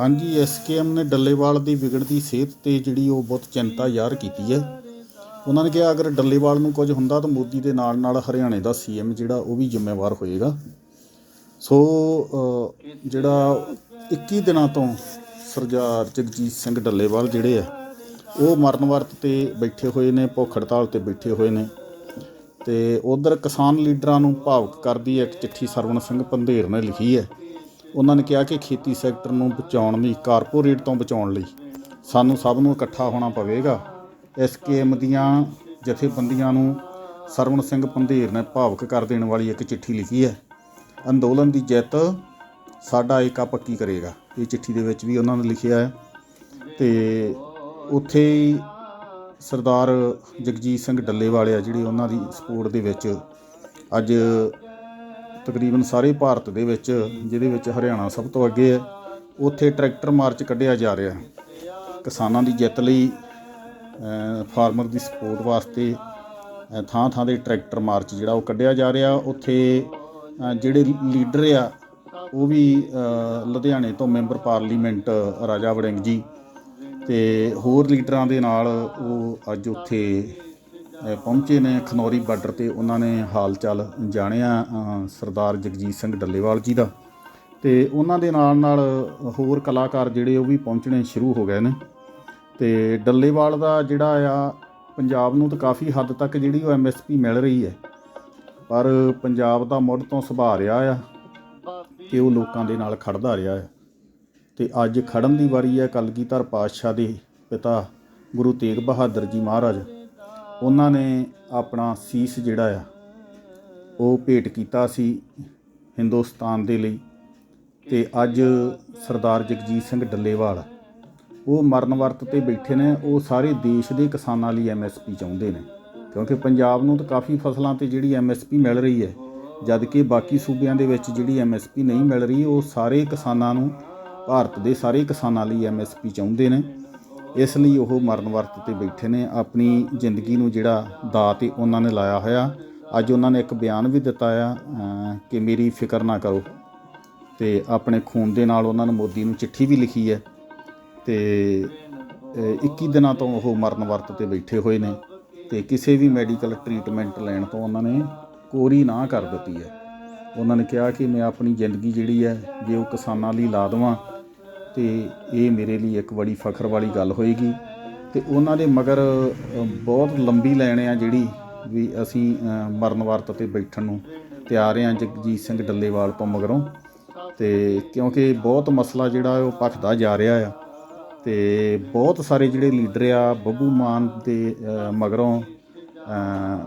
ਹਾਂਜੀ ਐਸਕੇਐਮ ਨੇ ਡੱਲੇਵਾਲ ਦੀ ਵਿਗੜਦੀ ਸਿਹਤ ਤੇ ਜਿਹੜੀ ਉਹ ਬਹੁਤ ਚਿੰਤਾ ਜ਼ਾਹਰ ਕੀਤੀ ਹੈ। ਉਹਨਾਂ ਨੇ ਕਿਹਾ, ਅਗਰ ਡੱਲੇਵਾਲ ਨੂੰ ਕੁਝ ਹੁੰਦਾ ਤਾਂ ਮੋਦੀ ਦੇ ਨਾਲ ਨਾਲ ਹਰਿਆਣੇ ਦਾ ਸੀਐਮ ਜਿਹੜਾ ਉਹ ਵੀ ਜ਼ਿੰਮੇਵਾਰ ਹੋਏਗਾ। ਸੋ ਜਿਹੜਾ 21 ਦਿਨਾਂ ਤੋਂ ਸਰਦਾਰ ਜਗਜੀਤ ਸਿੰਘ ਡੱਲੇਵਾਲ ਜਿਹੜੇ ਆ, ਉਹ ਮਰਨ ਵਰਤ ਤੇ ਬੈਠੇ ਹੋਏ ਨੇ, ਭੁੱਖ ਹੜਤਾਲ ਤੇ ਬੈਠੇ ਹੋਏ ਨੇ। ਤੇ ਉਧਰ ਕਿਸਾਨ ਲੀਡਰਾਂ ਨੂੰ ਭਾਵਕ ਕਰਦੀ ਇੱਕ ਚਿੱਠੀ ਸਰਵਣ ਸਿੰਘ ਪੰਧੇਰ ਨੇ ਲਿਖੀ ਹੈ। ਉਹਨਾਂ ਨੇ ਕਿਹਾ ਕਿ ਖੇਤੀ ਸੈਕਟਰ ਨੂੰ ਬਚਾਉਣ ਲਈ, ਕਾਰਪੋਰੇਟ ਤੋਂ ਬਚਾਉਣ ਲਈ ਸਾਨੂੰ ਸਭ ਨੂੰ ਇਕੱਠਾ ਹੋਣਾ ਪਵੇਗਾ। ਐਸਕੇਐਮ ਦੀਆਂ ਜਥੇਬੰਦੀਆਂ ਨੂੰ ਸਰਵਣ ਸਿੰਘ ਪੰਧੇਰ ਨੇ ਭਾਵਕ ਕਰ ਦੇਣ ਵਾਲੀ ਇੱਕ ਚਿੱਠੀ ਲਿਖੀ ਹੈ। ਅੰਦੋਲਨ ਦੀ ਜਿੱਤ ਸਾਡਾ ਏਕਾ ਪੱਕੀ ਕਰੇਗਾ। ਇਹ ਚਿੱਠੀ ਦੇ ਵਿੱਚ ਵੀ ਉਹਨਾਂ ਨੇ ਲਿਖਿਆ ਹੈ। ਤੇ ਉੱਥੇ ਹੀ ਸਰਦਾਰ ਜਗਜੀਤ ਸਿੰਘ ਡੱਲੇਵਾਲ ਆ ਜਿਹੜੇ ਉਹਨਾਂ ਦੀ ਸਪੋਰਟ ਦੇ ਵਿੱਚ ਅੱਜ ਤਕਰੀਬਨ ਸਾਰੇ ਭਾਰਤ ਦੇ ਵਿੱਚ, ਜਿਹਦੇ ਵਿੱਚ ਹਰਿਆਣਾ ਸਭ ਤੋਂ ਅੱਗੇ ਹੈ, ਉੱਥੇ ਟਰੈਕਟਰ ਮਾਰਚ ਕੱਢਿਆ ਜਾ ਰਿਹਾ। ਕਿਸਾਨਾਂ ਦੀ ਜਿੱਤ ਲਈ ਫਾਰਮਰ ਦੀ ਸਪੋਰਟ ਵਾਸਤੇ ਥਾਂ ਥਾਂ ਦੇ ਟਰੈਕਟਰ ਮਾਰਚ ਜਿਹੜਾ ਉਹ ਕੱਢਿਆ ਜਾ ਰਿਹਾ। ਉੱਥੇ ਜਿਹੜੇ ਲੀਡਰ ਆ, ਉਹ ਵੀ ਲੁਧਿਆਣੇ ਤੋਂ ਮੈਂਬਰ ਪਾਰਲੀਮੈਂਟ ਰਾਜਾ ਵੜਿੰਗ ਜੀ ਤੇ ਹੋਰ ਲੀਡਰਾਂ ਦੇ ਨਾਲ ਉਹ ਅੱਜ ਉੱਥੇ ਪਹੁੰਚੇ ਨੇ ਖਨੌਰੀ ਬਾਰਡਰ ਤੇ। ਉਹਨਾਂ ਨੇ ਹਾਲ ਚਾਲ ਜਾਣਿਆ ਸਰਦਾਰ ਜਗਜੀਤ ਸਿੰਘ ਡੱਲੇਵਾਲ ਜੀ ਦਾ। ਤੇ ਉਹਨਾਂ ਦੇ ਨਾਲ ਨਾਲ ਹੋਰ ਕਲਾਕਾਰ ਜਿਹੜੇ ਉਹ ਵੀ ਪਹੁੰਚਣੇ ਸ਼ੁਰੂ ਹੋ ਗਏ ਨੇ। ਤੇ ਡੱਲੇਵਾਲ ਦਾ ਜਿਹੜਾ ਆ, ਪੰਜਾਬ ਨੂੰ ਤਾਂ ਕਾਫੀ ਹੱਦ ਤੱਕ ਜਿਹੜੀ ਉਹ ਐਮਐਸਪੀ ਮਿਲ ਰਹੀ ਹੈ। ਪਰ ਪੰਜਾਬ ਦਾ ਮੁੱਢ ਤੋਂ ਸੁਭਾਅ ਰਿਹਾ ਆ ਕਿ ਉਹ ਲੋਕਾਂ ਦੇ ਨਾਲ ਖੜਦਾ ਰਿਹਾ ਹੈ ਤੇ ਅੱਜ ਖੜਨ ਦੀ ਵਾਰੀ ਹੈ। ਕਲਗੀਧਰ ਪਾਤਸ਼ਾਹ ਦੇ ਪਿਤਾ ਗੁਰੂ ਤੇਗ ਬਹਾਦਰ ਜੀ ਮਹਾਰਾਜ। ਉਹਨਾਂ ਨੇ ਆਪਣਾ ਸੀਸ ਜਿਹੜਾ ਆ, ਉਹ ਭੇਟ ਕੀਤਾ ਸੀ ਹਿੰਦੁਸਤਾਨ ਦੇ ਲਈ ਤੇ ਅੱਜ ਸਰਦਾਰ ਜਗਜੀਤ ਸਿੰਘ ਡੱਲੇਵਾਲ ਉਹ ਮਰਨ ਵਰਤ ਤੇ ਬੈਠੇ ਨੇ, ਉਹ ਸਾਰੇ ਦੇਸ਼ ਦੇ ਕਿਸਾਨਾਂ ਲਈ ਐਮਐਸਪੀ ਚਾਹੁੰਦੇ ਨੇ। ਕਿਉਂਕਿ ਪੰਜਾਬ ਨੂੰ ਤਾਂ ਕਾਫੀ ਫਸਲਾਂ ਤੇ ਜਿਹੜੀ ਐਮਐਸਪੀ ਮਿਲ ਰਹੀ ਹੈ ਜਦ ਕਿ ਬਾਕੀ ਸੂਬਿਆਂ ਦੇ ਵਿੱਚ ਜਿਹੜੀ ਐਮਐਸਪੀ ਨਹੀਂ ਮਿਲ ਰਹੀ, ਉਹ ਸਾਰੇ ਕਿਸਾਨਾਂ ਨੂੰ, ਭਾਰਤ ਦੇ ਸਾਰੇ ਕਿਸਾਨਾਂ ਲਈ ਐਮਐਸਪੀ ਚਾਹੁੰਦੇ ਨੇ। ਇਸ ਲਈ ਉਹ ਮਰਨ ਵਰਤ ਤੇ ਬੈਠੇ ਨੇ। ਆਪਣੀ ਜ਼ਿੰਦਗੀ ਨੂੰ ਜਿਹੜਾ ਦਾਅ ਤੇ ਉਹਨਾਂ ਨੇ ਲਾਇਆ ਹੋਇਆ ਅੱਜ ਉਹਨਾਂ ਨੇ ਇੱਕ ਬਿਆਨ ਵੀ ਦਿੱਤਾ ਆ ਕਿ ਮੇਰੀ ਫਿਕਰ ਨਾ ਕਰੋ। ਤੇ ਆਪਣੇ ਖੂਨ ਦੇ ਨਾਲ ਉਹਨਾਂ ਨੇ ਮੋਦੀ ਨੂੰ ਚਿੱਠੀ ਵੀ ਲਿਖੀ ਹੈ। ਤੇ ਅਹ, 21 ਦਿਨਾਂ ਤੋਂ ਉਹ ਮਰਨ ਵਰਤ ਤੇ ਬੈਠੇ ਹੋਏ ਨੇ ਤੇ ਕਿਸੇ ਵੀ ਮੈਡੀਕਲ ਟ੍ਰੀਟਮੈਂਟ ਲੈਣ ਤੋਂ ਉਹਨਾਂ ਨੇ ਕੋਰੀ ਨਾ ਕਰ ਦਿੱਤੀ ਹੈ। ਉਹਨਾਂ ਨੇ ਕਿਹਾ ਕਿ ਮੈਂ ਆਪਣੀ ਜ਼ਿੰਦਗੀ ਜਿਹੜੀ ਹੈ ਜੇ ਉਹ ਕਿਸਾਨਾਂ ਲਈ ਲਾ ਦੇਵਾਂ ਤੇ ਇਹ ਮੇਰੇ ਲਈ ਇੱਕ ਬੜੀ ਫਖਰ ਵਾਲੀ ਗੱਲ ਹੋਏਗੀ। ਤੇ ਉਹਨਾਂ ਦੇ ਮਗਰ ਬਹੁਤ ਲੰਬੀ ਲਾਈਨ ਆ ਜਿਹੜੀ ਵੀ ਅਸੀਂ ਮਰਨ ਵਰਤ ਤੇ ਬੈਠਣ ਨੂੰ ਤਿਆਰ ਆ ਜਗਜੀਤ ਸਿੰਘ ਡੱਲੇਵਾਲ ਤੋਂ ਮਗਰੋਂ। ਤੇ ਕਿਉਂਕਿ ਬਹੁਤ ਮਸਲਾ ਜਿਹੜਾ ਉਹ ਭਖਦਾ ਜਾ ਰਿਹਾ ਆ। ਤੇ ਬਹੁਤ ਸਾਰੇ ਜਿਹੜੇ ਲੀਡਰ ਆ ਬੱਬੂ ਮਾਨ ਦੇ ਮਗਰੋਂ ਅ,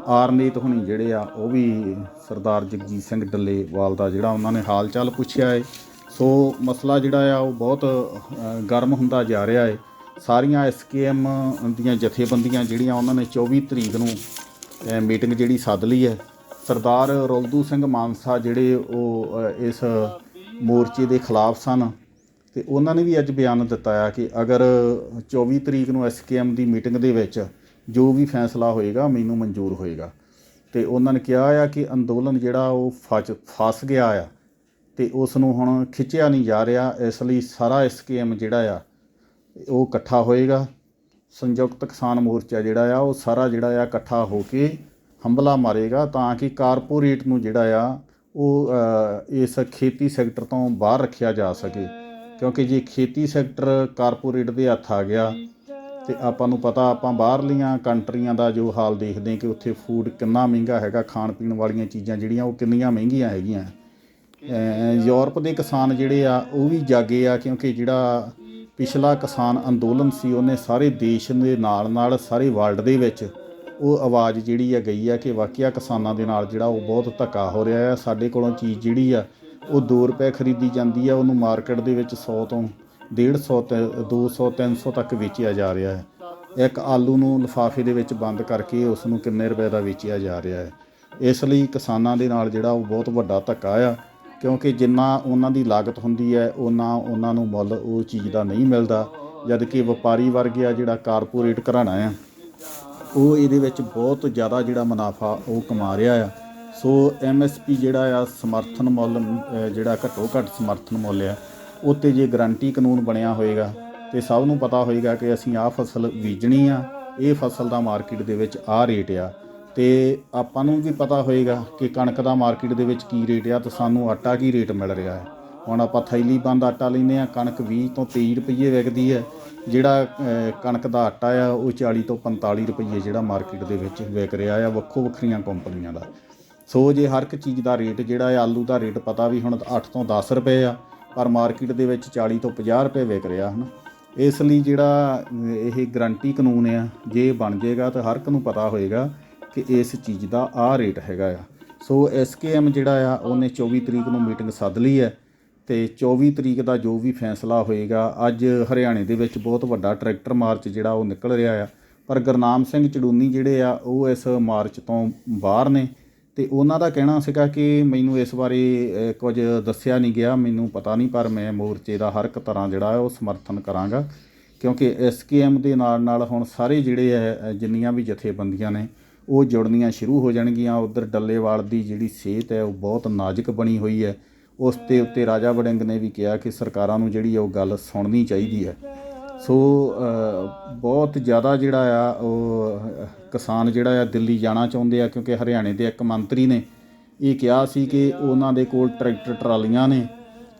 ਆਰਨੀਤ ਹੁਣੀ ਜਿਹੜੇ ਆ ਉਹ ਵੀ ਸਰਦਾਰ ਜਗਜੀਤ ਸਿੰਘ ਡੱਲੇਵਾਲ ਦਾ ਜਿਹੜਾ ਉਹਨਾਂ ਨੇ ਹਾਲ ਚਾਲ ਪੁੱਛਿਆ ਹੈ ਸੋ ਮਸਲਾ ਜਿਹੜਾ ਆ, ਉਹ ਬਹੁਤ ਗਰਮ ਹੁੰਦਾ ਜਾ ਰਿਹਾ ਹੈ ਸਾਰੀਆਂ ਐਸਕੇਐਮ ਦੀਆਂ ਜਥੇਬੰਦੀਆਂ ਜਿਹੜੀਆਂ ਉਹਨਾਂ ਨੇ 24 ਤਰੀਕ ਨੂੰ ਮੀਟਿੰਗ ਜਿਹੜੀ ਸੱਦ ਲਈ ਹੈ, ਸਰਦਾਰ ਰੌਲਦੂ ਸਿੰਘ ਮਾਨਸਾ ਜਿਹੜੇ ਉਹ ਇਸ ਮੋਰਚੇ ਦੇ ਖਿਲਾਫ ਸਨ। ਤੇ ਉਹਨਾਂ ਨੇ ਵੀ ਅੱਜ ਬਿਆਨ ਦਿੱਤਾ ਆ ਕਿ ਅਗਰ 24 ਤਰੀਕ ਨੂੰ ਐਸਕੇਐਮ ਦੀ ਮੀਟਿੰਗ ਦੇ ਵਿੱਚ ਜੋ ਵੀ ਫੈਸਲਾ ਹੋਏਗਾ, ਮੈਨੂੰ ਮਨਜ਼ੂਰ ਹੋਏਗਾ। ਤੇ ਉਹਨਾਂ ਨੇ ਕਿਹਾ ਆ ਕਿ ਅੰਦੋਲਨ ਜਿਹੜਾ ਉਹ ਫਸ ਫਸ ਗਿਆ ਆ। ਅਤੇ ਉਸ ਨੂੰ ਹੁਣ ਖਿੱਚਿਆ ਨਹੀਂ ਜਾ ਰਿਹਾ, ਇਸ ਲਈ ਸਾਰਾ ਸਕੀਮ ਜਿਹੜਾ ਆ, ਉਹ ਇਕੱਠਾ ਹੋਏਗਾ। ਸੰਯੁਕਤ ਕਿਸਾਨ ਮੋਰਚਾ ਜਿਹੜਾ ਆ, ਉਹ ਸਾਰਾ ਜਿਹੜਾ ਆ ਇਕੱਠਾ ਹੋ ਕੇ ਹੰਬਲਾ ਮਾਰੇਗਾ ਤਾਂ ਕਿ ਕਾਰਪੋਰੇਟ ਨੂੰ ਜਿਹੜਾ ਆ, ਉਹ ਇਸ ਖੇਤੀ ਸੈਕਟਰ ਤੋਂ ਬਾਹਰ ਰੱਖਿਆ ਜਾ ਸਕੇ। ਕਿਉਂਕਿ ਜੇ ਖੇਤੀ ਸੈਕਟਰ ਕਾਰਪੋਰੇਟ ਦੇ ਹੱਥ ਆ ਗਿਆ, ਤੇ ਆਪਾਂ ਨੂੰ ਪਤਾ ਆਪਾਂ ਬਾਹਰਲੀਆਂ ਕੰਟਰੀਆਂ ਦਾ ਜੋ ਹਾਲ ਦੇਖਦੇ ਕਿ ਉੱਥੇ ਫੂਡ ਕਿੰਨਾ ਮਹਿੰਗਾ ਹੈਗਾ ਖਾਣ ਪੀਣ ਵਾਲੀਆਂ ਚੀਜ਼ਾਂ ਜਿਹੜੀਆਂ, ਉਹ ਕਿੰਨੀਆਂ ਮਹਿੰਗੀਆਂ ਹੈਗੀਆਂ। ਯੂਰਪ ਦੇ ਕਿਸਾਨ ਜਿਹੜੇ ਆ, ਉਹ ਵੀ ਜਾਗੇ ਆ ਕਿਉਂਕਿ ਜਿਹੜਾ ਪਿਛਲਾ ਕਿਸਾਨ ਅੰਦੋਲਨ ਸੀ, ਉਹਨੇ ਸਾਰੇ ਦੇਸ਼ ਦੇ ਨਾਲ ਨਾਲ ਸਾਰੇ ਵਰਲਡ ਦੇ ਵਿੱਚ ਉਹ ਆਵਾਜ਼ ਜਿਹੜੀ ਆ ਗਈ ਆ ਕਿ ਵਾਕਿਆ ਕਿਸਾਨਾਂ ਦੇ ਨਾਲ ਜਿਹੜਾ ਉਹ ਬਹੁਤ ਧੱਕਾ ਹੋ ਰਿਹਾ ਆ। ਸਾਡੇ ਕੋਲੋਂ ਚੀਜ਼ ਜਿਹੜੀ ਆ, ਉਹ 2 ਰੁਪਏ ਖਰੀਦੀ ਜਾਂਦੀ ਆ, ਉਹਨੂੰ ਮਾਰਕੀਟ ਦੇ ਵਿੱਚ 100 ਤੋਂ 150 ਤੇ 200 300 ਤੱਕ ਵੇਚਿਆ ਜਾ ਰਿਹਾ ਹੈ ਇੱਕ ਆਲੂ ਨੂੰ ਲਿਫਾਫੇ ਦੇ ਵਿੱਚ ਬੰਦ ਕਰਕੇ ਉਸ ਨੂੰ ਕਿੰਨੇ ਰੁਪਏ ਦਾ ਵੇਚਿਆ ਜਾ ਰਿਹਾ ਹੈ ਇਸ ਲਈ ਕਿਸਾਨਾਂ ਦੇ ਨਾਲ ਜਿਹੜਾ ਉਹ ਬਹੁਤ ਵੱਡਾ ਧੱਕਾ ਆ। ਕਿਉਂਕਿ ਜਿੰਨਾ ਉਹਨਾਂ ਦੀ ਲਾਗਤ ਹੁੰਦੀ ਹੈ ਉਹਨਾਂ ਉਹਨਾਂ ਨੂੰ ਮੁੱਲ ਉਹ ਚੀਜ਼ ਦਾ ਨਹੀਂ ਮਿਲਦਾ। ਜਦ ਕਿ ਵਪਾਰੀ ਵਰਗ ਆ ਜਿਹੜਾ ਕਾਰਪੋਰੇਟ ਘਰਾਣਾ ਆ, ਉਹ ਇਹਦੇ ਵਿੱਚ ਬਹੁਤ ਜ਼ਿਆਦਾ ਜਿਹੜਾ ਮੁਨਾਫਾ ਉਹ ਕਮਾ ਰਿਹਾ ਆ। ਸੋ ਐਮਐਸਪੀ ਜਿਹੜਾ ਆ, ਸਮਰਥਨ ਮੁੱਲ ਜਿਹੜਾ ਘੱਟੋ ਘੱਟ ਸਮਰਥਨ ਮੁੱਲ ਆ, ਉੱਤੇ ਜੇ ਗਰੰਟੀ ਕਾਨੂੰਨ ਬਣਿਆ ਹੋਏਗਾ, ਤੇ ਸਭ ਨੂੰ ਪਤਾ ਹੋਏਗਾ ਕਿ ਅਸੀਂ ਆਹ ਫਸਲ ਬੀਜਣੀ ਆ, ਇਹ ਫਸਲ ਦਾ ਮਾਰਕੀਟ ਦੇ ਵਿੱਚ ਆਹ ਰੇਟ ਆ। ਤੇ ਆਪਾਂ ਨੂੰ ਵੀ ਪਤਾ ਹੋਏਗਾ ਕਿ ਕਣਕ ਦਾ ਮਾਰਕੀਟ ਦੇ ਵਿੱਚ ਕੀ ਰੇਟ ਆ ਤੇ ਸਾਨੂੰ ਆਟਾ ਕੀ ਰੇਟ ਮਿਲ ਰਿਹਾ ਹੈ। ਹੁਣ ਆਪਾਂ ਥੈਲੀ ਬੰਦ ਆਟਾ ਲੈਂਦੇ ਆ ਕਣਕ 20 ਤੋਂ 23 ਰੁਪਏ ਵਿਕਦੀ ਹੈ। ਜਿਹੜਾ ਕਣਕ ਦਾ ਆਟਾ ਆ, ਉਹ 40 ਤੋਂ 45 ਰੁਪਏ ਜਿਹੜਾ ਮਾਰਕੀਟ ਦੇ ਵਿੱਚ ਵਿਕ ਰਿਹਾ ਆ, ਵੱਖੋ ਵੱਖਰੀਆਂ ਕੰਪਨੀਆਂ ਦਾ। ਸੋ ਜੇ ਹਰ ਇੱਕ ਚੀਜ਼ ਦਾ ਰੇਟ ਜਿਹੜਾ ਹੈ ਆਲੂ ਦਾ ਰੇਟ ਪਤਾ ਵੀ ਹੁਣ 8 ਤੋਂ 10 ਰੁਪਏ ਆ, ਪਰ ਮਾਰਕੀਟ ਦੇ ਵਿੱਚ 40 ਤੋਂ 50 ਰੁਪਏ ਵਿਕ ਰਿਹਾ, ਹਨ? ਇਸ ਲਈ ਜਿਹੜਾ, ਇਹ ਗਰੰਟੀ ਕਾਨੂੰਨ ਆ, ਜੇ ਬਣ ਜਾਏਗਾ ਤਾਂ ਹਰ ਇੱਕ ਨੂੰ ਪਤਾ ਹੋਏਗਾ ਕਿ ਇਸ ਚੀਜ਼ ਦਾ ਆਹ ਰੇਟ ਹੈਗਾ ਆ। ਸੋ ਐਸਕੇਐਮ ਜਿਹੜਾ ਆ, ਉਹਨੇ 24 ਤਰੀਕ ਨੂੰ ਮੀਟਿੰਗ ਸੱਦ ਲਈ ਹੈ ਤੇ 24 ਤਰੀਕ ਦਾ ਜੋ ਵੀ ਫੈਸਲਾ ਹੋਏਗਾ, ਅੱਜ ਹਰਿਆਣੇ ਦੇ ਵਿੱਚ ਬਹੁਤ ਵੱਡਾ ਟਰੈਕਟਰ ਮਾਰਚ ਜਿਹੜਾ ਉਹ ਨਿਕਲ ਰਿਹਾ ਆ। ਪਰ ਗੁਰਨਾਮ ਸਿੰਘ ਚੜੂਨੀ ਜਿਹੜੇ ਆ, ਉਹ ਇਸ ਮਾਰਚ ਤੋਂ ਬਾਹਰ ਨੇ ਤੇ ਉਹਨਾਂ ਦਾ ਕਹਿਣਾ ਸੀਗਾ ਕਿ ਮੈਨੂੰ ਇਸ ਬਾਰੇ ਕੁਝ ਦੱਸਿਆ ਨਹੀਂ ਗਿਆ, ਮੈਨੂੰ ਪਤਾ ਨਹੀਂ, ਪਰ ਮੈਂ ਮੋਰਚੇ ਦਾ ਹਰ ਇੱਕ ਤਰ੍ਹਾਂ ਜਿਹੜਾ ਉਹ ਸਮਰਥਨ ਕਰਾਂਗਾ। ਕਿਉਂਕਿ ਐਸਕੇਐਮ ਦੇ ਨਾਲ ਨਾਲ ਹੁਣ ਸਾਰੇ ਜਿਹੜੇ ਹੈ ਜਿੰਨੀਆਂ ਵੀ ਜਥੇਬੰਦੀਆਂ ਨੇ ਉਹ ਜੁੜਨੀਆਂ ਸ਼ੁਰੂ ਹੋ ਜਾਣਗੀਆਂ। ਉਧਰ ਡੱਲੇਵਾਲ ਦੀ ਜਿਹੜੀ ਸਿਹਤ ਹੈ, ਉਹ ਬਹੁਤ ਨਾਜ਼ੁਕ ਬਣੀ ਹੋਈ ਹੈ। ਉਸ ਦੇ ਉੱਤੇ ਰਾਜਾ ਵੜਿੰਗ ਨੇ ਵੀ ਕਿਹਾ ਕਿ ਸਰਕਾਰਾਂ ਨੂੰ ਜਿਹੜੀ ਉਹ ਗੱਲ ਸੁਣਨੀ ਚਾਹੀਦੀ ਹੈ। ਸੋ ਬਹੁਤ ਜ਼ਿਆਦਾ ਜਿਹੜਾ ਆ, ਉਹ, ਕਿਸਾਨ ਜਿਹੜਾ ਆ ਦਿੱਲੀ ਜਾਣਾ ਚਾਹੁੰਦੇ ਆ, ਕਿਉਂਕਿ ਹਰਿਆਣੇ ਦੇ ਇੱਕ ਮੰਤਰੀ ਨੇ ਇਹ ਕਿਹਾ ਸੀ ਕਿ ਉਹਨਾਂ ਦੇ ਕੋਲ ਟਰੈਕਟਰ ਟਰਾਲੀਆਂ ਨੇ,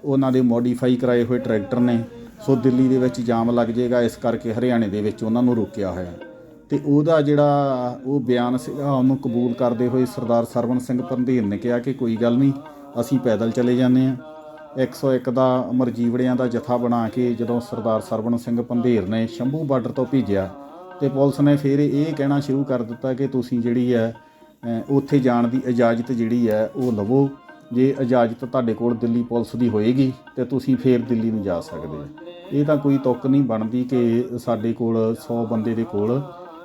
ਉਹਨਾਂ ਦੇ ਮੋਡੀਫਾਈ ਕਰਾਏ ਹੋਏ ਟਰੈਕਟਰ ਨੇ। ਸੋ ਦਿੱਲੀ ਦੇ ਵਿੱਚ ਜਾਮ ਲੱਗ ਜਾਏਗਾ। ਇਸ ਕਰਕੇ ਹਰਿਆਣੇ ਦੇ ਵਿੱਚ ਉਹਨਾਂ ਨੂੰ ਰੋਕਿਆ ਹੋਇਆ। ਤੇ ਉਹਦਾ ਜਿਹੜਾ ਉਹ ਬਿਆਨ ਸੀਗਾ, ਉਹਨੂੰ ਕਬੂਲ ਕਰਦੇ ਹੋਏ ਸਰਦਾਰ ਸਰਵਣ ਸਿੰਘ ਪੰਧੀਰ ਨੇ ਕਿਹਾ ਕਿ ਕੋਈ ਗੱਲ ਨਹੀਂ, ਅਸੀਂ ਪੈਦਲ ਚਲੇ ਜਾਂਦੇ ਹਾਂ। 101 ਦਾ ਅਮਰਜੀਵੜਿਆਂ ਦਾ ਜਥਾ ਬਣਾ ਕੇ ਜਦੋਂ ਸਰਦਾਰ ਸਰਵਣ ਸਿੰਘ ਪੰਧੇਰ ਨੇ ਸ਼ੰਭੂ ਬਾਰਡਰ ਤੋਂ ਭੇਜਿਆ ਤੇ ਪੁਲਿਸ ਨੇ ਫਿਰ ਇਹ ਕਹਿਣਾ ਸ਼ੁਰੂ ਕਰ ਦਿੱਤਾ ਕਿ ਤੁਸੀਂ ਜਿਹੜੀ ਹੈ ਉੱਥੇ ਜਾਣ ਦੀ ਇਜਾਜ਼ਤ ਜਿਹੜੀ ਹੈ, ਉਹ ਲਵੋ। ਜੇ ਇਜਾਜ਼ਤ ਤੁਹਾਡੇ ਕੋਲ ਦਿੱਲੀ ਪੁਲਿਸ ਦੀ ਹੋਏਗੀ, ਤੇ ਤੁਸੀਂ ਫੇਰ ਦਿੱਲੀ ਨੂੰ ਜਾ ਸਕਦੇ। ਹੋ ਇਹ ਤਾਂ ਕੋਈ ਤੁੱਕ ਨਹੀਂ ਬਣਦੀ ਕਿ ਸਾਡੇ ਕੋਲ 100 ਬੰਦੇ ਦੇ ਕੋਲ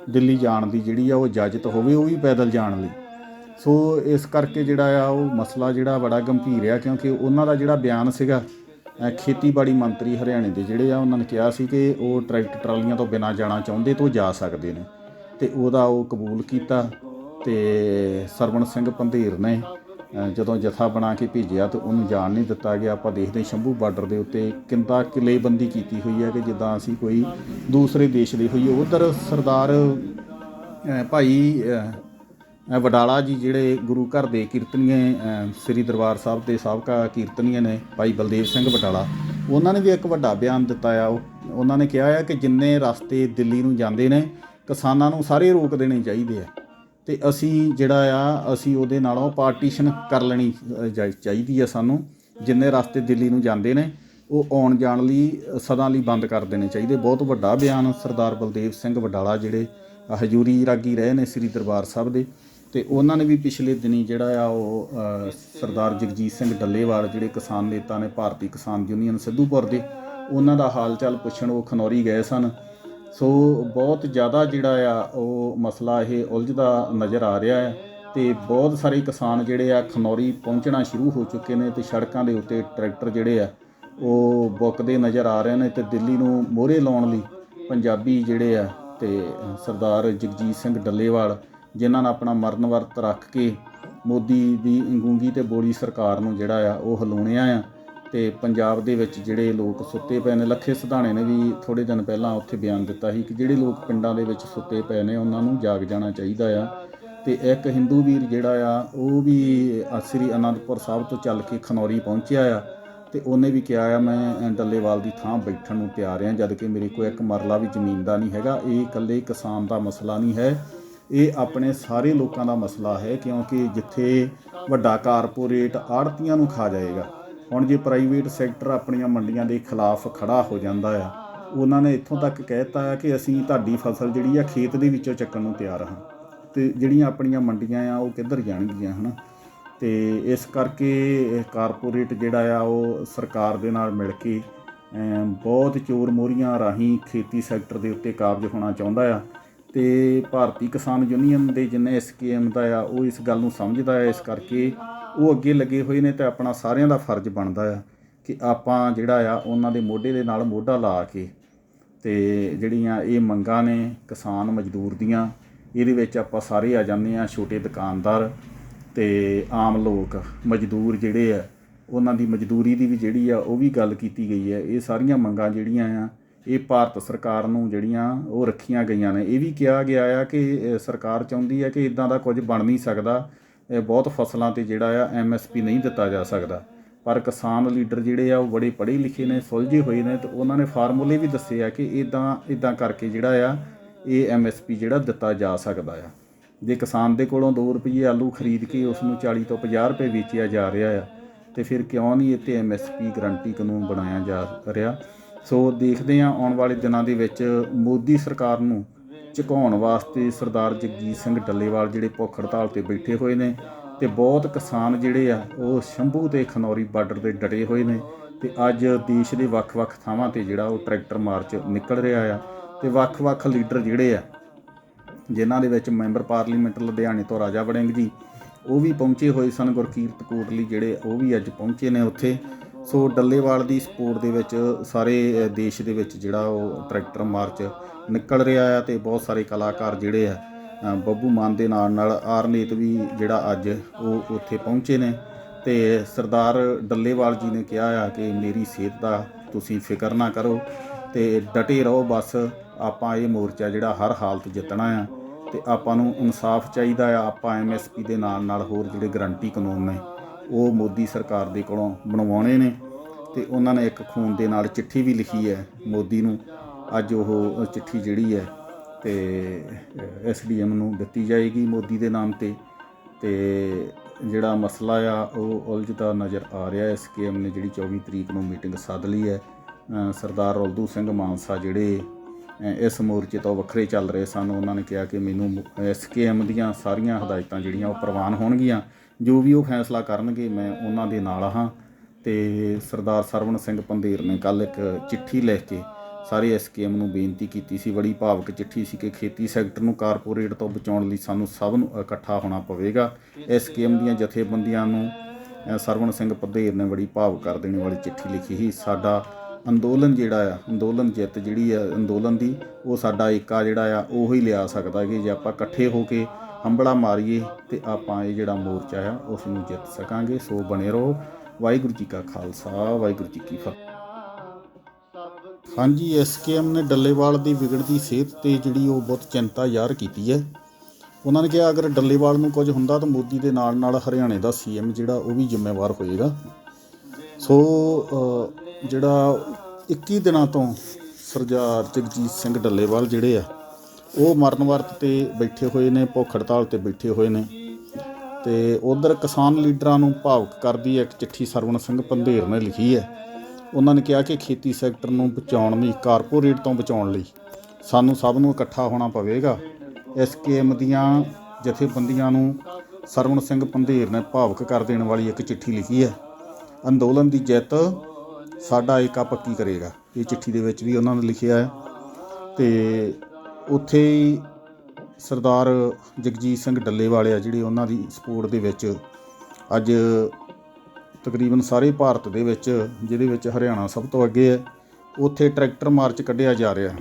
ਦਿੱਲੀ ਜਾਣ ਦੀ ਜਿਹੜੀ ਆ ਉਹ ਇਜਾਜ਼ਤ ਹੋਵੇ, ਉਹ ਵੀ ਪੈਦਲ ਜਾਣ ਲਈ। ਸੋ ਇਸ ਕਰਕੇ ਜਿਹੜਾ ਆ ਉਹ ਮਸਲਾ ਜਿਹੜਾ ਬੜਾ ਗੰਭੀਰ ਆ, ਕਿਉਂਕਿ ਉਹਨਾਂ ਦਾ ਜਿਹੜਾ ਬਿਆਨ ਸੀਗਾ ਖੇਤੀਬਾੜੀ ਮੰਤਰੀ ਹਰਿਆਣੇ ਦੇ ਜਿਹੜੇ ਆ, ਉਹਨਾਂ ਨੇ ਕਿਹਾ ਸੀ ਕਿ ਉਹ ਟਰੈਕਟਰ ਟਰਾਲੀਆਂ ਤੋਂ ਬਿਨਾਂ ਜਾਣਾ ਚਾਹੁੰਦੇ ਤੋਂ ਉਹ ਜਾ ਸਕਦੇ ਨੇ। ਤੇ ਉਹਦਾ ਉਹ ਕਬੂਲ ਕੀਤਾ ਤੇ ਸਰਵਣ ਸਿੰਘ ਪੰਧੀਰ ਨੇ ਜਦੋਂ ਜਥਾ ਬਣਾ ਕੇ ਭੇਜਿਆ ਤੇ ਉਹਨੂੰ ਜਾਣ ਨਹੀਂ ਦਿੱਤਾ ਗਿਆ, ਆਪਾਂ ਦੇਖਦੇ ਸ਼ੰਭੂ ਬਾਰਡਰ ਦੇ ਉੱਤੇ ਕਿੰਦਾ ਕਿਲੇਬੰਦੀ ਕੀਤੀ ਹੋਈ ਹੈ ਕਿ ਜਿੱਦਾਂ ਅਸੀਂ ਕੋਈ ਦੂਸਰੇ ਦੇਸ਼ ਦੇ ਹੋਈਏ। ਉਧਰ ਸਰਦਾਰ ਭਾਈ ਵਡਾਲਾ ਜੀ ਜਿਹੜੇ ਗੁਰੂ ਘਰ ਦੇ ਕੀਰਤਨੀਏ ਸ੍ਰੀ ਦਰਬਾਰ ਸਾਹਿਬ ਦੇ ਸਾਬਕਾ ਕੀਰਤਨੀਏ ਨੇ ਭਾਈ ਬਲਦੇਵ ਸਿੰਘ ਵਡਾਲਾ, ਉਹਨਾਂ ਨੇ ਵੀ ਇੱਕ ਵੱਡਾ ਬਿਆਨ ਦਿੱਤਾ ਆ। ਉਹ ਉਹਨਾਂ ਨੇ ਕਿਹਾ ਆ ਕਿ ਜਿੰਨੇ ਰਸਤੇ ਦਿੱਲੀ ਨੂੰ ਜਾਂਦੇ ਨੇ, ਕਿਸਾਨਾਂ ਨੂੰ ਸਾਰੇ ਰੋਕ ਦੇਣੇ ਚਾਹੀਦੇ ਆ। ਤੇ ਅਸੀਂ ਜਿਹੜਾ ਆ, ਅਸੀਂ ਉਹਦੇ ਨਾਲੋਂ ਪਾਰਟੀਸ਼ਨ ਕਰ ਲੈਣੀ ਚਾਹੀਦੀ ਆ ਸਾਨੂੰ। ਜਿੰਨੇ ਰਸਤੇ ਦਿੱਲੀ ਨੂੰ ਜਾਂਦੇ ਨੇ, ਉਹ ਆਉਣ ਜਾਣ ਲਈ, ਸਦਾ ਲਈ ਬੰਦ ਕਰ ਦੇਣੇ ਚਾਹੀਦੇ। ਬਹੁਤ ਵੱਡਾ ਬਿਆਨ ਸਰਦਾਰ ਬਲਦੇਵ ਸਿੰਘ ਵਡਾਲਾ ਜਿਹੜੇ ਹਜੂਰੀ ਰਾਗੀ ਰਹੇ ਨੇ ਸ੍ਰੀ ਦਰਬਾਰ ਸਾਹਿਬ ਦੇ। ਤੇ ਉਹਨਾਂ ਨੇ ਵੀ ਪਿਛਲੇ ਦਿਨੀ ਜਿਹੜਾ ਆ, ਉਹ ਸਰਦਾਰ ਜਗਜੀਤ ਸਿੰਘ ਡੱਲੇਵਾਲ ਜਿਹੜੇ ਕਿਸਾਨ ਨੇਤਾ ਨੇ, ਭਾਰਤੀ ਕਿਸਾਨ ਯੂਨੀਅਨ ਸਿੱਧੂਪੁਰ ਦੇ, ਉਹਨਾਂ ਦਾ ਹਾਲ ਚਾਲ ਪੁੱਛਣ, ਉਹ ਖਨੌਰੀ ਗਏ ਸਨ। ਸੋ ਬਹੁਤ ਜ਼ਿਆਦਾ ਜਿਹੜਾ ਆ, ਉਹ ਮਸਲਾ ਇਹ ਉਲਝਦਾ ਨਜ਼ਰ ਆ ਰਿਹਾ ਹੈ ਤੇ ਬਹੁਤ ਸਾਰੇ ਕਿਸਾਨ ਜਿਹੜੇ ਆ ਖਨੌਰੀ ਪਹੁੰਚਣਾ ਸ਼ੁਰੂ ਹੋ ਚੁੱਕੇ ਨੇ ਤੇ ਸੜਕਾਂ ਦੇ ਉੱਤੇ ਟਰੈਕਟਰ ਜਿਹੜੇ ਆ, ਉਹ ਬੁੱਕਦੇ ਨਜ਼ਰ ਆ ਰਹੇ ਨੇ ਤੇ ਦਿੱਲੀ ਨੂੰ ਮੋਹਰੇ ਲਾਉਣ ਲਈ ਪੰਜਾਬੀ ਜਿਹੜੇ ਆ ਤੇ ਸਰਦਾਰ ਜਗਜੀਤ ਸਿੰਘ ਡੱਲੇਵਾਲ, ਜਿਨ੍ਹਾਂ ਨੇ ਆਪਣਾ ਮਰਨ ਵਰਤ ਰੱਖ ਕੇ ਮੋਦੀ ਦੀ ਗੂੰਗੀ ਤੇ ਬੋਲੀ ਸਰਕਾਰ ਨੂੰ ਜਿਹੜਾ ਆ, ਉਹ ਹਲੂਣਿਆ ਆ। ਤੇ ਪੰਜਾਬ ਦੇ ਵਿੱਚ ਜਿਹੜੇ ਲੋਕ ਸੁੱਤੇ ਪਏ ਨੇ, ਲੱਖੇ ਸਿਧਾਣੇ ਨੇ ਵੀ ਥੋੜੇ ਦਿਨ ਪਹਿਲਾਂ ਉੱਥੇ ਬਿਆਨ ਦਿੱਤਾ ਸੀ ਕਿ ਜਿਹੜੇ ਲੋਕ ਪਿੰਡਾਂ ਦੇ ਵਿੱਚ ਸੁੱਤੇ ਪਏ ਨੇ, ਉਹਨਾਂ ਨੂੰ ਜਾਗ ਜਾਣਾ ਚਾਹੀਦਾ ਆ। ਤੇ ਇੱਕ ਹਿੰਦੂ ਵੀਰ ਜਿਹੜਾ ਆ, ਉਹ ਵੀ ਸ੍ਰੀ ਅਨੰਦਪੁਰ ਸਾਹਿਬ ਤੋਂ ਚੱਲ ਕੇ ਖਨੌਰੀ ਪਹੁੰਚਿਆ ਆ ਤੇ ਉਹਨੇ ਵੀ ਕਿਹਾ ਆ, ਮੈਂ ਡੱਲੇਵਾਲ ਦੀ ਥਾਂ ਬੈਠਣ ਨੂੰ ਤਿਆਰ ਆ, ਜਦ ਕਿ ਮੇਰੇ ਕੋਲ ਇੱਕ ਮਰਲਾ ਵੀ ਜ਼ਮੀਨ ਦਾ ਨਹੀਂ ਹੈਗਾ, ਇਹ ਇਕੱਲੇ ਕਿਸਾਨ ਦਾ ਮਸਲਾ ਨਹੀਂ ਹੈ। ਇਹ ਆਪਣੇ ਸਾਰੇ ਲੋਕਾਂ ਦਾ ਮਸਲਾ ਹੈ, ਕਿਉਂਕਿ ਜਿੱਥੇ ਵੱਡਾ ਕਾਰਪੋਰੇਟ ਆੜਤੀਆਂ ਨੂੰ ਖਾ ਜਾਏਗਾ ਹੁਣ ਜੇ ਪ੍ਰਾਈਵੇਟ ਸੈਕਟਰ ਆਪਣੀਆਂ ਮੰਡੀਆਂ ਦੇ ਖਿਲਾਫ ਖੜਾ ਹੋ ਜਾਂਦਾ ਆ, ਉਹਨਾਂ ਨੇ ਇੱਥੋਂ ਤੱਕ ਕਹਿਤਾ ਹੈ ਕਿ ਅਸੀਂ ਤੁਹਾਡੀ ਫਸਲ ਜਿਹੜੀ ਆ ਖੇਤ ਦੇ ਵਿੱਚੋਂ ਚੱਕਣ ਨੂੰ ਤਿਆਰ ਹਾਂ। ਤੇ ਜਿਹੜੀਆਂ ਆਪਣੀਆਂ ਮੰਡੀਆਂ ਆ, ਉਹ ਕਿੱਧਰ ਜਾਣਗੀਆਂ, ਹਨਾ? ਤੇ ਇਸ ਕਰਕੇ ਕਾਰਪੋਰੇਟ ਜਿਹੜਾ ਆ, ਉਹ ਸਰਕਾਰ ਦੇ ਨਾਲ ਮਿਲ ਕੇ ਬਹੁਤ ਚੋਰ ਮੋਰੀਆਂ ਰਾਹੀਂ ਖੇਤੀ ਸੈਕਟਰ ਦੇ ਉੱਤੇ ਕਾਬਜ ਹੋਣਾ ਚਾਹੁੰਦਾ ਆ। ਤੇ ਭਾਰਤੀ ਕਿਸਾਨ ਯੂਨੀਅਨ ਦੇ ਜਿੰਨੇ ਐਸਕੇਐਮ ਦਾ ਆ, ਉਹ ਇਸ ਗੱਲ ਨੂੰ ਸਮਝਦਾ ਆ, ਇਸ ਕਰਕੇ ਉਹ ਅੱਗੇ ਲੱਗੇ ਹੋਏ ਨੇ ਤੇ ਆਪਣਾ ਸਾਰਿਆਂ ਦਾ ਫਰਜ਼ ਬਣਦਾ ਆ ਕਿ ਆਪਾਂ ਜਿਹੜਾ ਆ ਉਹਨਾਂ ਦੇ ਮੋਢੇ ਦੇ ਨਾਲ ਮੋਢਾ ਲਾ ਕੇ ਤੇ ਜਿਹੜੀਆਂ ਇਹ ਮੰਗਾਂ ਨੇ ਕਿਸਾਨ ਮਜ਼ਦੂਰ ਦੀਆਂ, ਇਹਦੇ ਵਿੱਚ ਆਪਾਂ ਸਾਰੇ ਆ ਜਾਂਦੇ ਆ, ਛੋਟੇ ਦੁਕਾਨਦਾਰ ਤੇ ਆਮ ਲੋਕ, ਮਜ਼ਦੂਰ ਜਿਹੜੇ ਆ, ਉਹਨਾਂ ਦੀ ਮਜ਼ਦੂਰੀ ਦੀ ਵੀ ਜਿਹੜੀ ਆ ਉਹ ਵੀ ਗੱਲ ਕੀਤੀ ਗਈ ਹੈ ਇਹ ਸਾਰੀਆਂ ਮੰਗਾਂ ਜਿਹੜੀਆਂ ਆ, ਇਹ ਭਾਰਤ ਸਰਕਾਰ ਨੂੰ ਜਿਹੜੀਆਂ ਉਹ ਰੱਖੀਆਂ ਗਈਆਂ ਨੇ। ਇਹ ਵੀ ਕਿਹਾ ਗਿਆ ਆ ਕਿ ਸਰਕਾਰ ਚਾਹੁੰਦੀ ਹੈ ਕਿ ਇਦਾਂ ਦਾ ਕੁਝ ਬਣ ਨਹੀਂ ਸਕਦਾ। ਬਹੁਤ ਫਸਲਾਂ ਤੇ ਜਿਹੜਾ ਆ ਐਮਐਸਪੀ ਨਹੀਂ ਦਿੱਤਾ ਜਾ ਸਕਦਾ। ਪਰ ਕਿਸਾਨ ਲੀਡਰ ਜਿਹੜੇ ਆ, ਉਹ ਬੜੇ ਪੜ੍ਹੇ ਲਿਖੇ ਨੇ, ਸੁਲਝੇ ਹੋਏ ਨੇ ਤੇ ਉਹਨਾਂ ਨੇ ਫਾਰਮੂਲੇ ਵੀ ਦੱਸੇ ਆ ਕਿ ਇਦਾਂ ਇਦਾਂ ਕਰਕੇ ਜਿਹੜਾ ਆ, ਇਹ ਐਮਐਸਪੀ ਜਿਹੜਾ ਦਿੱਤਾ ਜਾ ਸਕਦਾ ਆ। ਜੇ ਕਿਸਾਨ ਦੇ ਕੋਲੋਂ 2 ਰੁਪਏ ਆਲੂ ਖਰੀਦ ਕੇ ਉਸ ਨੂੰ 40 ਤੋਂ 50 ਰੁਪਏ ਵੇਚਿਆ ਜਾ ਰਿਹਾ ਆ, ਤੇ ਫਿਰ ਕਿਉਂ ਨਹੀਂ ਇੱਥੇ ਐਮਐਸਪੀ ਗਰੰਟੀ ਕਾਨੂੰਨ ਬਣਾਇਆ ਜਾ ਰਿਹਾ? ਸੋ ਦੇਖਦੇ ਹਾਂ ਆਉਣ ਵਾਲੇ ਦਿਨਾਂ ਦੇ ਵਿੱਚ ਮੋਦੀ ਸਰਕਾਰ ਨੂੰ ਝੁਕਾਉਣ ਵਾਸਤੇ ਸਰਦਾਰ ਜਗਜੀਤ ਸਿੰਘ ਡੱਲੇਵਾਲ ਜਿਹੜੇ ਭੁੱਖ ਹੜਤਾਲ ਤੇ ਬੈਠੇ ਹੋਏ ਨੇ ਤੇ ਬਹੁਤ ਕਿਸਾਨ ਜਿਹੜੇ ਆ, ਉਹ ਸ਼ੰਭੂ ਤੇ ਖਨੌਰੀ ਬਾਰਡਰ ਤੇ ਡਟੇ ਹੋਏ ਨੇ ਤੇ ਅੱਜ ਦੇਸ਼ ਦੇ ਵੱਖ-ਵੱਖ ਥਾਵਾਂ ਤੇ ਜਿਹੜਾ ਉਹ ਟਰੈਕਟਰ ਮਾਰਚ ਨਿਕਲ ਰਿਹਾ ਆ ਤੇ ਵੱਖ-ਵੱਖ ਲੀਡਰ ਜਿਹੜੇ ਆ, ਜਿਨ੍ਹਾਂ ਦੇ ਵਿੱਚ ਮੈਂਬਰ ਪਾਰਲੀਮੈਂਟ ਲੁਧਿਆਣੇ ਤੋਂ ਰਾਜਾ ਵੜਿੰਗ ਜੀ, ਉਹ ਵੀ ਪਹੁੰਚੇ ਹੋਏ ਸਨ ਗੁਰਕੀਰਤ ਕੋਟਲੀ ਜਿਹੜੇ, ਉਹ ਵੀ ਅੱਜ ਪਹੁੰਚੇ ਨੇ ਉੱਥੇ। ਸੋ ਡੱਲੇਵਾਲ ਦੀ ਸਪੋਰਟ ਦੇ ਵਿੱਚ ਸਾਰੇ ਦੇਸ਼ ਦੇ ਵਿੱਚ ਜਿਹੜਾ ਉਹ ਟਰੈਕਟਰ ਮਾਰਚ ਨਿਕਲ ਰਿਹਾ ਆ ਤੇ ਬਹੁਤ ਸਾਰੇ ਕਲਾਕਾਰ ਜਿਹੜੇ ਆ ਬੱਬੂ ਮਾਨ ਦੇ ਨਾਲ ਨਾਲ ਆਰਨੇਤ ਵੀ ਜਿਹੜਾ ਅੱਜ ਉਹ ਉੱਥੇ ਪਹੁੰਚੇ ਨੇ। ਤੇ ਸਰਦਾਰ ਡੱਲੇਵਾਲ ਜੀ ਨੇ ਕਿਹਾ ਆ ਕਿ ਮੇਰੀ ਸਿਹਤ ਦਾ ਤੁਸੀਂ ਫਿਕਰ ਨਾ ਕਰੋ ਤੇ ਡਟੇ ਰਹੋ ਬਸ, ਆਪਾਂ ਇਹ ਮੋਰਚਾ ਜਿਹੜਾ ਹਰ ਹਾਲਤ ਜਿੱਤਣਾ ਆ ਤੇ ਆਪਾਂ ਨੂੰ ਇਨਸਾਫ ਚਾਹੀਦਾ ਆ, ਆਪਾਂ ਐਮਐਸਪੀ ਦੇ ਨਾਲ ਨਾਲ ਹੋਰ ਜਿਹੜੇ ਗਰੰਟੀ ਕਾਨੂੰਨ ਨੇ। ਉਹ ਮੋਦੀ ਸਰਕਾਰ ਦੇ ਕੋਲੋਂ ਬਣਵਾਉਣੇ ਨੇ ਤੇ ਉਹਨਾਂ ਨੇ ਇੱਕ ਖੂਨ ਦੇ ਨਾਲ ਚਿੱਠੀ ਵੀ ਲਿਖੀ ਹੈ ਮੋਦੀ ਨੂੰ। ਅੱਜ ਉਹ ਚਿੱਠੀ ਜਿਹੜੀ ਹੈ ਤੇ ਐਸਡੀਐਮ ਨੂੰ ਦਿੱਤੀ ਜਾਏਗੀ ਮੋਦੀ ਦੇ ਨਾਮ ਤੇ। ਤੇ ਜਿਹੜਾ ਮਸਲਾ ਆ, ਉਹ ਉਲਝਦਾ ਨਜ਼ਰ ਆ ਰਿਹਾ ਹੈ। ਐਸਕੇਐਮ ਨੇ ਜਿਹੜੀ 24 ਤਰੀਕ ਨੂੰ ਮੀਟਿੰਗ ਸੱਦ ਲਈ ਹੈ ਸਰਦਾਰ ਰੌਲਦੂ ਸਿੰਘ ਮਾਨਸਾ ਜਿਹੜੇ ਇਸ ਮੋਰਚੇ ਤੋਂ ਵੱਖਰੇ ਚੱਲ ਰਹੇ ਸਨ। ਉਹਨਾਂ ਨੇ ਕਿਹਾ ਕਿ ਮੈਨੂੰ ਐਸਕੇਐਮ ਦੀਆਂ ਸਾਰੀਆਂ ਹਦਾਇਤਾਂ ਜਿਹੜੀਆਂ ਉਹ ਪ੍ਰਵਾਨ ਹੋਣਗੀਆਂ। ਜੋ ਵੀ ਉਹ ਫੈਸਲਾ ਕਰਨਗੇ, ਮੈਂ ਉਹਨਾਂ ਦੇ ਨਾਲ ਹਾਂ। ਤੇ ਸਰਦਾਰ ਸਰਵਣ ਸਿੰਘ ਪੰਧੇਰ ਨੇ ਕੱਲ ਇੱਕ ਚਿੱਠੀ ਲਿਖ ਕੇ ਸਾਰੇ ਐਸਕੇਐਮ ਨੂੰ ਬੇਨਤੀ ਕੀਤੀ ਸੀ, ਬੜੀ ਭਾਵਕ ਚਿੱਠੀ ਸੀ ਕਿ ਖੇਤੀ ਸੈਕਟਰ ਨੂੰ ਕਾਰਪੋਰੇਟ ਤੋਂ ਬਚਾਉਣ ਲਈ ਸਾਨੂੰ ਸਭ ਨੂੰ ਇਕੱਠਾ ਹੋਣਾ ਪਵੇਗਾ। ਐਸਕੇਐਮ ਦੀਆਂ ਜਥੇਬੰਦੀਆਂ ਨੂੰ ਸਰਵਣ ਸਿੰਘ ਪੰਧੇਰ ਨੇ ਬੜੀ ਭਾਵ ਕਰ ਦੇਣ ਵਾਲੀ ਚਿੱਠੀ ਲਿਖੀ ਸੀ। ਸਾਡਾ ਅੰਦੋਲਨ ਜਿਹੜਾ ਆ, ਅੰਦੋਲਨ ਜਿੱਤ ਜਿਹੜੀ ਆ, ਅੰਦੋਲਨ ਦੀ, ਉਹ ਸਾਡਾ ਏਕਾ ਜਿਹੜਾ ਆ, ਉਹ ਹੀ ਲਿਆ ਸਕਦਾ ਕਿ ਜੇ ਆਪਾਂ ਇਕੱਠੇ ਹੋ ਕੇ ਹੰਬੜਾ ਮਾਰੀਏ ਤੇ ਆਪਾਂ ਇਹ ਜਿਹੜਾ ਮੋਰਚਾ ਆ ਉਸ ਨੂੰ ਜਿੱਤ ਸਕਾਂਗੇ। ਸੋ ਬਣੇ ਰਹੋ। ਵਾਹਿਗੁਰੂ ਜੀ ਕਾ ਖਾਲਸਾ, ਵਾਹਿਗੁਰੂ ਜੀ ਕੀ ਫਤਿਹ। ਹਾਂਜੀ ਐਸਕੇਐਮ ਨੇ ਡੱਲੇਵਾਲ ਦੀ ਵਿਗੜਦੀ ਸਿਹਤ ਤੇ ਜਿਹੜੀ ਉਹ ਬਹੁਤ ਚਿੰਤਾ ਜ਼ਾਹਰ ਕੀਤੀ ਹੈ। ਉਹਨਾਂ ਨੇ ਕਿਹਾ, ਅਗਰ ਡੱਲੇਵਾਲ ਨੂੰ ਕੁਝ ਹੁੰਦਾ ਤਾਂ ਮੋਦੀ ਦੇ ਨਾਲ ਨਾਲ ਹਰਿਆਣੇ ਦਾ ਸੀਐਮ ਜਿਹੜਾ ਉਹ ਵੀ ਜ਼ਿੰਮੇਵਾਰ ਹੋਏਗਾ। ਸੋ ਜਿਹੜਾ 21 ਦਿਨਾਂ ਤੋਂ ਸਰਦਾਰ ਜਗਜੀਤ ਸਿੰਘ ਡੱਲੇਵਾਲ ਜਿਹੜੇ ਆ ਉਹ ਮਰਨ ਵਰਤ ਤੇ ਬੈਠੇ ਹੋਏ ਨੇ ਭੁੱਖ ਹੜਤਾਲ ਤੇ ਬੈਠੇ ਹੋਏ ਨੇ। ਤੇ ਉਧਰ ਕਿਸਾਨ ਲੀਡਰਾਂ ਨੂੰ ਭਾਵੁਕ ਕਰਦੀ ਇੱਕ ਚਿੱਠੀ ਸਰਵਣ ਸਿੰਘ ਪੰਧੇਰ ਨੇ ਲਿਖੀ ਹੈ। ਉਹਨਾਂ ਨੇ ਕਿਹਾ ਕਿ ਖੇਤੀ ਸੈਕਟਰ ਨੂੰ ਬਚਾਉਣ ਲਈ, ਕਾਰਪੋਰੇਟ ਤੋਂ ਬਚਾਉਣ ਲਈ ਸਾਨੂੰ ਸਭ ਨੂੰ ਇਕੱਠਾ ਹੋਣਾ ਪਵੇਗਾ। ਐਸਕੇਐਮ ਦੀਆਂ ਜਥੇਬੰਦੀਆਂ ਨੂੰ ਸਰਵਣ ਸਿੰਘ ਪੰਧੇਰ ਨੇ ਭਾਵਕ ਕਰ ਦੇਣ ਵਾਲੀ ਇੱਕ ਚਿੱਠੀ ਲਿਖੀ ਹੈ। ਅੰਦੋਲਨ ਦੀ ਜਿੱਤ ਸਾਡਾ ਏਕਾ ਪੱਕੀ ਕਰੇਗਾ। ਇਹ ਚਿੱਠੀ ਦੇ ਵਿੱਚ ਵੀ ਉਹਨਾਂ ਨੇ ਲਿਖਿਆ ਹੈ। ਤੇ ਉੱਥੇ ਹੀ ਸਰਦਾਰ ਜਗਜੀਤ ਸਿੰਘ ਡੱਲੇਵਾਲੇ ਆ ਜਿਹੜੇ ਉਹਨਾਂ ਦੀ ਸਪੋਰਟ ਦੇ ਵਿੱਚ ਅੱਜ ਤਕਰੀਬਨ ਸਾਰੇ ਭਾਰਤ ਦੇ ਵਿੱਚ, ਜਿਹਦੇ ਵਿੱਚ ਹਰਿਆਣਾ ਸਭ ਤੋਂ ਅੱਗੇ ਹੈ, ਉੱਥੇ ਟਰੈਕਟਰ ਮਾਰਚ ਕੱਢਿਆ ਜਾ ਰਿਹਾ।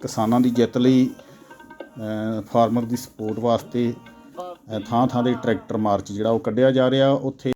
ਕਿਸਾਨਾਂ ਦੀ ਜਿੱਤ ਲਈ ਫਾਰਮਰ ਦੀ ਸਪੋਰਟ ਵਾਸਤੇ ਥਾਂ ਥਾਂ ਦੇ ਟਰੈਕਟਰ ਮਾਰਚ ਜਿਹੜਾ ਉਹ ਕੱਢਿਆ ਜਾ ਰਿਹਾ। ਉੱਥੇ